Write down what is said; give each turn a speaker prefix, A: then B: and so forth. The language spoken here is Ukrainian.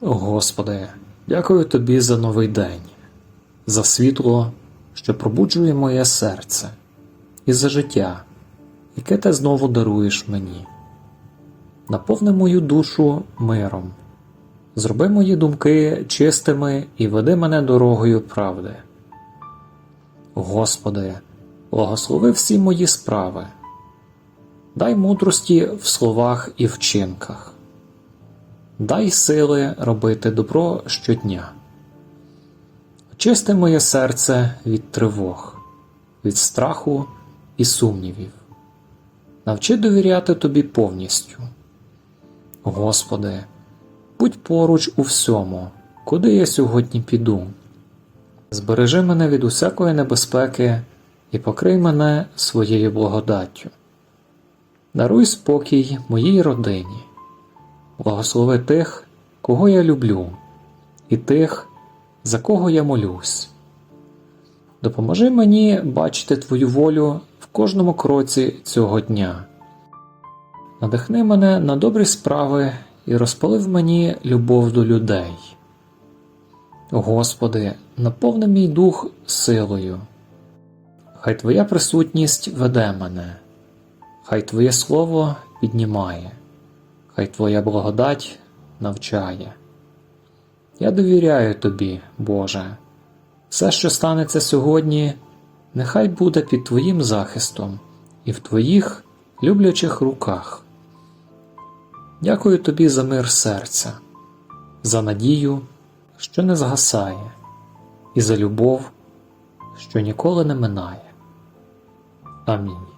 A: Господи, дякую Тобі за новий день, за світло, що пробуджує моє серце, і за життя, яке ти знову даруєш мені. Наповни мою душу миром, зроби мої думки чистими і веди мене дорогою правди. Господи, благослови всі мої справи, дай мудрості в словах і вчинках. Дай сили робити добро щодня. Очисти моє серце від тривог, від страху і сумнівів. Навчи довіряти тобі повністю. Господи, будь поруч у всьому, куди я сьогодні піду. Збережи мене від усякої небезпеки і покрий мене своєю благодаттю. Даруй спокій моїй родині. Благослови тих, кого я люблю, і тих, за кого я молюсь. Допоможи мені бачити Твою волю в кожному кроці цього дня. Надихни мене на добрі справи і розпали в мені любов до людей. Господи, наповни мій дух силою. Хай Твоя присутність веде мене, хай Твоє Слово піднімає хай Твоя благодать навчає. Я довіряю Тобі, Боже, все, що станеться сьогодні, нехай буде під Твоїм захистом і в Твоїх люблячих руках. Дякую Тобі за мир серця, за надію, що не згасає, і за любов, що ніколи не минає. Амінь.